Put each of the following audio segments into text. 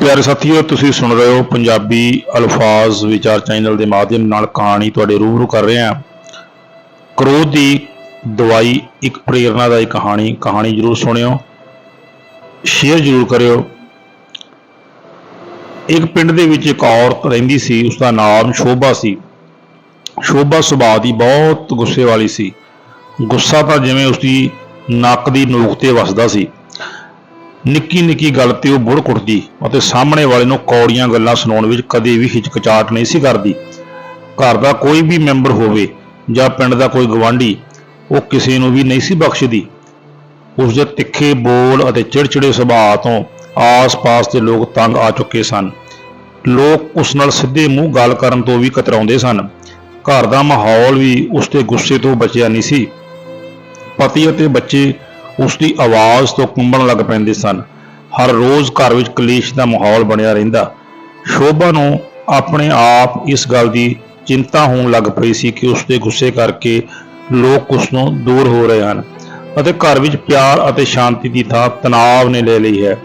ਪਿਆਰੇ ਸਾਥੀਓ, ਤੁਸੀਂ ਸੁਣ ਰਹੇ ਹੋ ਪੰਜਾਬੀ ਅਲਫਾਜ਼ ਵਿਚਾਰ ਚੈਨਲ ਦੇ ਮਾਧਿਅਮ ਨਾਲ ਕਹਾਣੀ ਤੁਹਾਡੇ ਰੂਬਰੂ ਕਰ ਰਹੇ ਹਾਂ। ਕ੍ਰੋਧ ਦੀ ਦਵਾਈ ਇੱਕ ਪ੍ਰੇਰਣਾ ਦਾ ਕਹਾਣੀ ਕਹਾਣੀ ਜਰੂਰ ਸੁਣਿਓ ਸ਼ੇਅਰ ਜਰੂਰ ਕਰਿਓ। ਇੱਕ ਪਿੰਡ ਦੇ ਵਿੱਚ ਇੱਕ ਔਰਤ ਰਹਿੰਦੀ ਸੀ ਉਸ ਦਾ ਨਾਮ ਸ਼ੋਭਾ ਸੀ। ਸ਼ੋਭਾ ਸੁਭਾਅ ਦੀ ਬਹੁਤ ਗੁੱਸੇ ਵਾਲੀ ਸੀ। ਗੁੱਸਾ ਤਾਂ ਜਿਵੇਂ ਉਸ ਦੀ ਨੱਕ ਦੀ ਨੋਕ ਤੇ ਵੱਸਦਾ ਸੀ। ਨਿੱਕੀ ਨਿੱਕੀ ਗੱਲ ਤੇ ਉਹ ਬੁੜ ਕੁੱਟਦੀ ਅਤੇ ਸਾਹਮਣੇ ਵਾਲੇ ਨੂੰ ਕੌੜੀਆਂ ਗੱਲਾਂ ਸੁਣਾਉਣ ਵਿੱਚ ਕਦੇ ਵੀ ਹਿਚਕਚਾਹਟ ਨਹੀਂ ਸੀ ਕਰਦੀ। ਘਰ ਦਾ ਕੋਈ ਵੀ ਮੈਂਬਰ ਹੋਵੇ ਜਾਂ ਪਿੰਡ ਦਾ ਕੋਈ ਗਵਾਂਢੀ ਉਹ ਕਿਸੇ ਨੂੰ ਵੀ ਨਹੀਂ ਸੀ ਬਖਸ਼ਦੀ। ਉਸ ਦੇ ਤਿੱਖੇ ਬੋਲ ਅਤੇ ਚਿੜਚਿੜੇ ਸੁਭਾਅ ਤੋਂ ਆਸ-ਪਾਸ ਦੇ ਲੋਕ ਤੰਗ ਆ ਚੁੱਕੇ ਸਨ। ਲੋਕ ਉਸ ਨਾਲ ਸਿੱਧੇ ਮੂੰਹ ਗੱਲ ਕਰਨ ਤੋਂ ਵੀ ਕਤਰਾਉਂਦੇ ਸਨ। ਘਰ ਦਾ ਮਾਹੌਲ ਵੀ ਉਸ ਦੇ ਗੁੱਸੇ ਤੋਂ ਬਚਿਆ ਨਹੀਂ ਸੀ। ਪਤੀ ਅਤੇ ਬੱਚੇ ਉਸ ਦੀ ਆਵਾਜ਼ ਤੋਂ ਕੰਬਣ ਲੱਗ ਪੈਂਦੇ ਸਨ। ਹਰ ਰੋਜ਼ ਘਰ ਵਿੱਚ ਕਲੇਸ਼ ਦਾ ਮਾਹੌਲ ਬਣਿਆ ਰਹਿੰਦਾ। ਸ਼ੋਭਾ ਨੂੰ ਆਪਣੇ ਆਪ ਇਸ ਗੱਲ ਦੀ ਚਿੰਤਾ ਹੋਣ ਲੱਗ ਪਈ ਸੀ ਕਿ ਉਸ ਦੇ ਗੁੱਸੇ ਕਰਕੇ ਲੋਕ ਉਸ ਨੂੰ ਦੂਰ ਹੋ ਰਹੇ ਹਨ ਅਤੇ ਘਰ ਵਿੱਚ ਪਿਆਰ ਅਤੇ ਸ਼ਾਂਤੀ ਦੀ ਥਾਂ ਤਣਾਅ ਨੇ ਲੈ ਲਈ ਹੈ।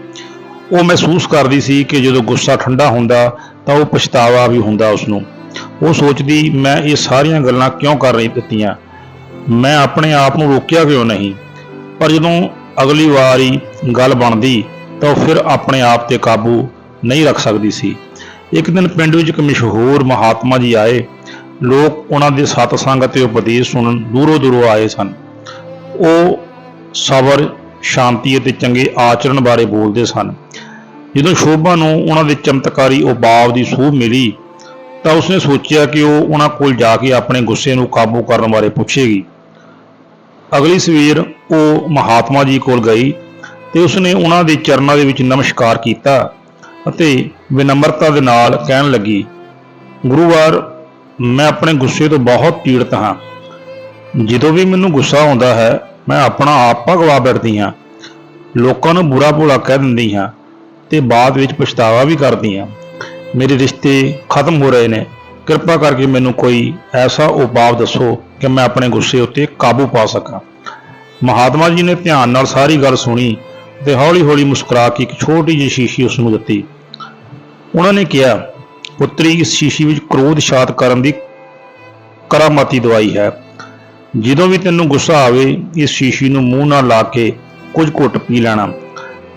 ਉਹ ਮਹਿਸੂਸ ਕਰਦੀ ਸੀ ਕਿ ਜਦੋਂ ਗੁੱਸਾ ਠੰਡਾ ਹੁੰਦਾ, ਤਾਂ ਉਹ ਪਛਤਾਵਾ ਵੀ ਹੁੰਦਾ ਉਸ ਨੂੰ ਉਹ ਸੋਚਦੀ, ਮੈਂ ਇਹ ਸਾਰੀਆਂ ਗੱਲਾਂ ਕਿਉਂ ਕਰ ਰਹੀ ਦਿੱਤੀਆਂ? ਮੈਂ ਆਪਣੇ ਆਪ ਨੂੰ ਰੋਕਿਆ ਕਿਉਂ ਨਹੀਂ? ਪਰ ਜਦੋਂ ਅਗਲੀ ਵਾਰੀ ਗੱਲ ਬਣਦੀ ਤਾਂ ਉਹ ਫਿਰ ਆਪਣੇ ਆਪ ਤੇ ਕਾਬੂ ਨਹੀਂ ਰੱਖ ਸਕਦੀ ਸੀ। ਇੱਕ ਦਿਨ ਪਿੰਡ ਵਿੱਚ ਇੱਕ ਮਸ਼ਹੂਰ ਮਹਾਤਮਾ ਜੀ ਆਏ। ਲੋਕ ਉਹਨਾਂ ਦੇ ਸਤਸੰਗ ਅਤੇ ਉਪਦੇਸ਼ ਸੁਣਨ ਦੂਰੋਂ ਦੂਰੋਂ ਆਏ ਸਨ। ਉਹ ਸਬਰ, ਸ਼ਾਂਤੀ ਅਤੇ ਚੰਗੇ ਆਚਰਣ ਬਾਰੇ ਬੋਲਦੇ ਸਨ। ਜਦੋਂ ਸ਼ੋਭਾ ਨੂੰ ਉਹਨਾਂ ਦੇ ਚਮਤਕਾਰੀ ਉਪਾਅ ਦੀ ਸੂਹ ਮਿਲੀ ਤਾਂ ਉਸਨੇ ਸੋਚਿਆ ਕਿ ਉਹ ਉਹਨਾਂ ਕੋਲ ਜਾ ਕੇ ਆਪਣੇ ਗੁੱਸੇ ਨੂੰ ਕਾਬੂ ਕਰਨ ਬਾਰੇ ਪੁੱਛੇਗੀ। ਅਗਲੀ ਸਵੇਰ ਉਹ ਮਹਾਤਮਾ ਜੀ ਕੋਲ ਗਈ ਤੇ ਉਸਨੇ ਉਹਨਾਂ ਦੇ ਚਰਨਾਂ ਦੇ ਵਿੱਚ ਨਮਸਕਾਰ ਕੀਤਾ ਅਤੇ ਵਿਨਮਰਤਾ ਦੇ ਨਾਲ ਕਹਿਣ ਲੱਗੀ, ਗੁਰੂਵਾਰ, ਮੈਂ ਆਪਣੇ ਗੁੱਸੇ ਤੋਂ ਬਹੁਤ ਪੀੜਤ ਹਾਂ। ਜਦੋਂ ਵੀ ਮੈਨੂੰ ਗੁੱਸਾ ਆਉਂਦਾ ਹੈ, ਮੈਂ ਆਪਣਾ ਆਪ ਗਵਾ ਬੈਠਦੀ ਹਾਂ। ਲੋਕਾਂ ਨੂੰ ਬੁਰਾ ਭੋਲਾ ਕਹਿ ਦਿੰਦੀ ਹਾਂ ਤੇ ਬਾਅਦ ਵਿੱਚ ਪਛਤਾਵਾ ਵੀ ਕਰਦੀ ਹਾਂ। ਮੇਰੇ ਰਿਸ਼ਤੇ ਖਤਮ ਹੋ ਰਹੇ ਨੇ। ਕਿਰਪਾ ਕਰਕੇ ਮੈਨੂੰ ਕੋਈ ਐਸਾ ਉਪਾਅ ਦੱਸੋ ਕਿ ਮੈਂ ਆਪਣੇ ਗੁੱਸੇ ਉੱਤੇ ਕਾਬੂ ਪਾ ਸਕਾਂ। ਮਹਾਤਮਾ ਜੀ ਨੇ ਧਿਆਨ ਨਾਲ ਸਾਰੀ ਗੱਲ ਸੁਣੀ ਤੇ ਹੌਲੀ-ਹੌਲੀ ਮੁਸਕਰਾ ਕੇ ਇੱਕ ਛੋਟੀ ਜਿਹੀ ਸ਼ੀਸ਼ੀ ਉਸ ਨੂੰ ਦਿੱਤੀ। ਉਹਨਾਂ ਨੇ ਕਿਹਾ, ਪੁੱਤਰੀ, ਇਸ ਸ਼ੀਸ਼ੀ ਵਿੱਚ ਕ੍ਰੋਧ ਸ਼ਾਂਤ ਕਰਨ ਦੀ ਕਰਾਮਾਤੀ ਦਵਾਈ ਹੈ। ਜਦੋਂ ਵੀ ਤੈਨੂੰ ਗੁੱਸਾ ਆਵੇ, ਇਸ ਸ਼ੀਸ਼ੀ ਨੂੰ ਮੂੰਹ ਨਾਲ ਲਾ ਕੇ ਕੁਝ ਘੁੱਟ ਪੀ ਲੈਣਾ।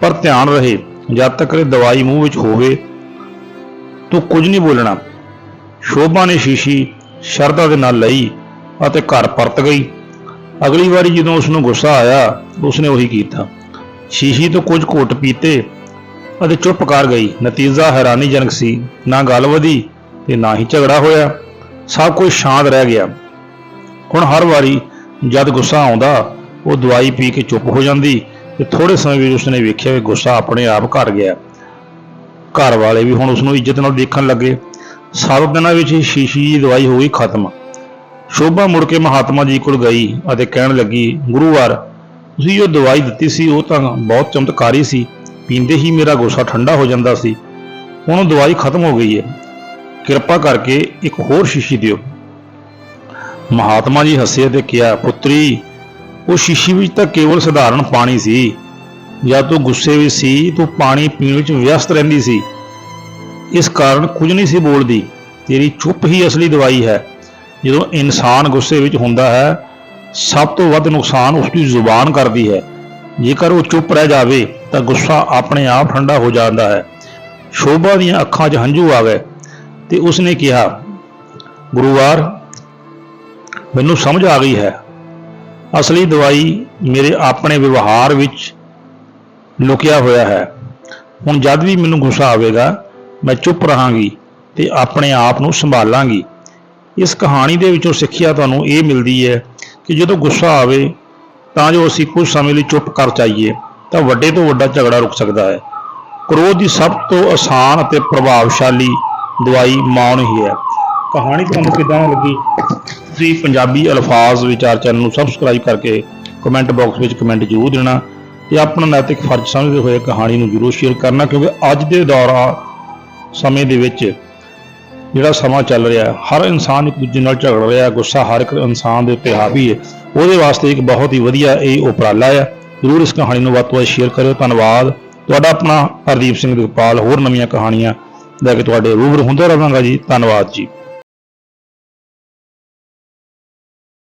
ਪਰ ਧਿਆਨ ਰਹੇ, ਜਦ ਤੱਕ ਇਹ ਦਵਾਈ ਮੂੰਹ ਵਿੱਚ ਹੋਵੇ, ਤੂੰ ਕੁਝ ਨਹੀਂ ਬੋਲਣਾ। ਸ਼ੋਭਾ ਨੇ ਸ਼ੀਸ਼ੀ ਸ਼ਰਧਾ ਦੇ ਨਾਲ ਲਈ ਅਤੇ ਘਰ ਪਰਤ ਗਈ। ਅਗਲੀ ਵਾਰੀ ਜਦੋਂ ਉਸ ਨੂੰ ਗੁੱਸਾ ਆਇਆ, ਉਸਨੇ ਉਹੀ ਕੀਤਾ। ਸ਼ੀਸ਼ੀ ਤੋਂ ਕੁਝ ਘੁੱਟ ਪੀਤੇ ਅਤੇ ਚੁੱਪ ਕਰ ਗਈ। ਨਤੀਜਾ ਹੈਰਾਨੀਜਨਕ ਸੀ। ਨਾ ਗੱਲ ਵਧੀ ਤੇ ਨਾ ਹੀ ਝਗੜਾ ਹੋਇਆ। ਸਭ ਕੁਝ ਸ਼ਾਂਤ ਰਹਿ ਗਿਆ। ਹੁਣ ਹਰ ਵਾਰੀ ਜਦ ਗੁੱਸਾ ਆਉਂਦਾ, ਉਹ ਦਵਾਈ ਪੀ ਕੇ ਚੁੱਪ ਹੋ ਜਾਂਦੀ ਤੇ ਥੋੜੇ ਸਮੇਂ ਵਿੱਚ ਉਸਨੇ ਵੇਖਿਆ ਕਿ ਗੁੱਸਾ ਆਪਣੇ ਆਪ ਘਟ ਗਿਆ। ਘਰ ਵਾਲੇ ਵੀ ਹੁਣ ਉਸ ਨੂੰ ਇੱਜ਼ਤ ਨਾਲ ਦੇਖਣ ਲੱਗੇ। ਸਭ ਦਿਨਾਂ ਵਿੱਚ ਹੀ ਸ਼ੀਸ਼ੀ ਦੀ ਦਵਾਈ ਹੋ ਗਈ ਖਤਮ। ਸ਼ੋਭਾ ਮੁੜ ਕੇ ਮਹਾਤਮਾ ਜੀ ਕੋਲ ਗਈ ਅਤੇ ਕਹਿਣ ਲੱਗੀ, ਗੁਰੂਵਾਰ, ਤੁਸੀਂ ਜੋ ਦਵਾਈ ਦਿੱਤੀ ਸੀ, ਉਹ ਤਾਂ ਬਹੁਤ ਚਮਤਕਾਰੀ ਸੀ। ਪੀਂਦੇ ਹੀ ਮੇਰਾ ਗੁੱਸਾ ਠੰਡਾ ਹੋ ਜਾਂਦਾ ਸੀ। ਹੁਣ ਉਹ ਦਵਾਈ ਖਤਮ ਹੋ ਗਈ ਹੈ। ਕਿਰਪਾ ਕਰਕੇ ਇੱਕ ਹੋਰ ਸ਼ੀਸ਼ੀ ਦਿਓ। ਮਹਾਤਮਾ ਜੀ ਹੱਸੇ ਅਤੇ ਕਿਹਾ, ਪੁੱਤਰੀ, ਉਹ ਸ਼ੀਸ਼ੀ ਵਿੱਚ ਤਾਂ ਕੇਵਲ ਸਧਾਰਨ ਪਾਣੀ ਸੀ। ਜਾਂ ਤੂੰ ਗੁੱਸੇ ਵਿੱਚ ਸੀ, ਤੂੰ ਪਾਣੀ ਪੀਣ ਵਿੱਚ ਵਿਅਸਤ ਰਹਿੰਦੀ ਸੀ। ਇਸ ਕਾਰਨ ਕੁਝ ਨਹੀਂ ਸੀ ਬੋਲਦੀ। ਤੇਰੀ ਚੁੱਪ ਹੀ ਅਸਲੀ ਦਵਾਈ ਹੈ। ਜਦੋਂ ਇਨਸਾਨ ਗੁੱਸੇ ਵਿੱਚ ਹੁੰਦਾ ਹੈ, ਸਭ ਤੋਂ ਵੱਧ ਨੁਕਸਾਨ ਉਸ ਦੀ ਜ਼ੁਬਾਨ ਕਰਦੀ ਹੈ। ਜੇਕਰ ਉਹ ਚੁੱਪ ਰਹਿ ਜਾਵੇ, ਤਾਂ ਗੁੱਸਾ ਆਪਣੇ ਆਪ ਠੰਡਾ ਹੋ ਜਾਂਦਾ ਹੈ। ਸ਼ੋਭਾ ਦੀਆਂ ਅੱਖਾਂ 'ਚ ਹੰਝੂ ਆ ਗਏ ਤੇ ਉਸਨੇ ਕਿਹਾ, ਗੁਰੂਵਾਰ, ਮੈਨੂੰ ਸਮਝ ਆ ਗਈ ਹੈ। ਅਸਲੀ ਦਵਾਈ ਮੇਰੇ ਆਪਣੇ ਵਿਵਹਾਰ ਵਿੱਚ ਲੁਕਿਆ ਹੋਇਆ ਹੈ। ਹੁਣ ਜਦ ਵੀ ਮੈਨੂੰ ਗੁੱਸਾ ਆਵੇਗਾ, ਮੈਂ ਚੁੱਪ ਰਹਾਂਗੀ ਤੇ ਆਪਣੇ ਆਪ ਨੂੰ ਸੰਭਾਲਾਂਗੀ। ਇਸ ਕਹਾਣੀ ਦੇ ਵਿੱਚੋਂ ਸਿੱਖਿਆ ਤੁਹਾਨੂੰ ਇਹ ਮਿਲਦੀ ਹੈ ਕਿ ਜਦੋਂ ਗੁੱਸਾ ਆਵੇ ਤਾਂ ਜੋ ਅਸੀਂ ਕੁਝ ਸਮੇਂ ਲਈ ਚੁੱਪ ਕਰ ਜਾਈਏ, ਤਾਂ ਵੱਡੇ ਤੋਂ ਵੱਡਾ ਝਗੜਾ ਰੁਕ ਸਕਦਾ ਹੈ। ਕ੍ਰੋਧ ਦੀ ਸਭ ਤੋਂ ਆਸਾਨ ਅਤੇ ਪ੍ਰਭਾਵਸ਼ਾਲੀ ਦਵਾਈ ਮੌਨ ਹੀ ਹੈ। ਕਹਾਣੀ ਤੁਹਾਨੂੰ ਕਿਦਾਂ ਲੱਗੀ? ਤੁਸੀਂ ਪੰਜਾਬੀ ਅਲਫਾਜ਼ ਵਿਚਾਰ ਚੈਨਲ ਨੂੰ ਸਬਸਕ੍ਰਾਈਬ ਕਰਕੇ ਕਮੈਂਟ ਬਾਕਸ ਵਿੱਚ ਕਮੈਂਟ ਜ਼ਰੂਰ ਦੇਣਾ ਤੇ ਆਪਣਾ ਨੈਤਿਕ ਫਰਜ਼ ਸਮਝਦੇ ਹੋਏ ਕਹਾਣੀ ਨੂੰ ਜ਼ਰੂਰ ਸ਼ੇਅਰ ਕਰਨਾ, ਕਿਉਂਕਿ ਅੱਜ ਦੇ ਦੌਰਾਨ ਸਮੇਂ ਦੇ ਵਿੱਚ ਜਿਹੜਾ ਸਮਾਂ ਚੱਲ ਰਿਹਾ ਹਰ ਇਨਸਾਨ ਇੱਕ ਦੂਜੇ ਨਾਲ ਝਗੜ ਰਿਹਾ, ਗੁੱਸਾ ਹਰ ਇੱਕ ਇਨਸਾਨ ਦੇ ਉੱਤੇ ਹਾਵੀ ਹੈ। ਉਹਦੇ ਵਾਸਤੇ ਇੱਕ ਬਹੁਤ ਹੀ ਵਧੀਆ ਇਹ ਉਪਰਾਲਾ ਆ ਜ਼ਰੂਰ ਇਸ ਕਹਾਣੀ ਨੂੰ ਵੱਧ ਤੋਂ ਵੱਧ ਸ਼ੇਅਰ ਕਰਿਓ। ਧੰਨਵਾਦ। ਤੁਹਾਡਾ ਆਪਣਾ ਹਰਦੀਪ ਸਿੰਘ ਦੁਪਾਲ ਹੋਰ ਨਵੀਆਂ ਕਹਾਣੀਆਂ ਲੈ ਕੇ ਤੁਹਾਡੇ ਰੂਬਰੂ ਹੁੰਦਾ ਰਹਾਂਗਾ ਜੀ। ਧੰਨਵਾਦ ਜੀ।